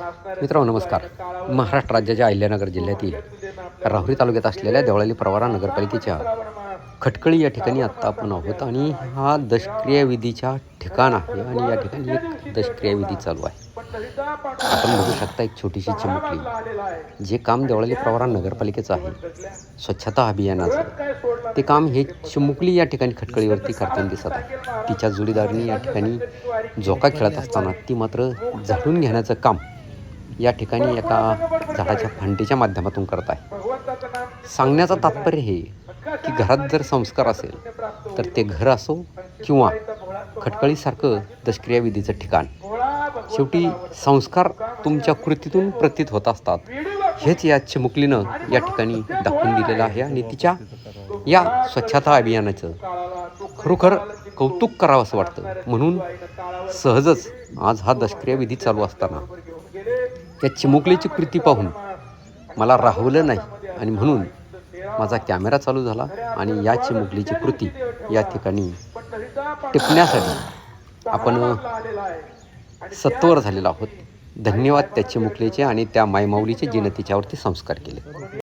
मित्रांनो नमस्कार. महाराष्ट्र राज्याच्या अहिल्यानगर जिल्ह्यातील राहुरी तालुक्यात असलेल्या देवळाली प्रवारा नगरपालिकेच्या खटकळी या ठिकाणी आत्ता आपण आहोत आणि हा दशक्रियाविधीच्या ठिकाण आहे आणि या ठिकाणी एक दशक्रियाविधी चालू आहे. आपण बघू शकता एक छोटीशी चिमुकली जे काम देवळाली प्रवारा नगरपालिकेचं आहे. स्वच्छता अभियानाचं. ते काम हे चिमुकली या ठिकाणी खटकळीवरती करताना दिसत आहे. तिच्या जोडीदारांनी या ठिकाणी झोका खेळत असताना ती मात्र झाडून घेण्याचं काम या ठिकाणी एका झाडाच्या फांदीच्या माध्यमातून करत आहे. सांगण्याचं तात्पर्य हे की घरात जर संस्कार असेल तर ते घर असो किंवा खटकळीसारखं दशक्रियाविधीचं ठिकाण. शेवटी संस्कार तुमच्या कृतीतून प्रतीत होत असतात. हेच या चिमुकलीनं या ठिकाणी दाखवून दिलेलं आहे आणि तिच्या या स्वच्छता अभियानाचं खरोखर कौतुक करावं असं वाटतं. म्हणून सहजच आज हा दशक्रियाविधी चालू असताना या चिमुकलीची कृती पाहून मला राहवलं नाही. आणि म्हणून माझा कॅमेरा चालू झाला आणि या चिमुकलीची कृती या ठिकाणी टिपण्यासाठी आपण सत्वर झालेलो आहोत. धन्यवाद त्या चिमुकलीचे आणि त्या मायमाऊलीचे जिने तिच्यावरती संस्कार केले.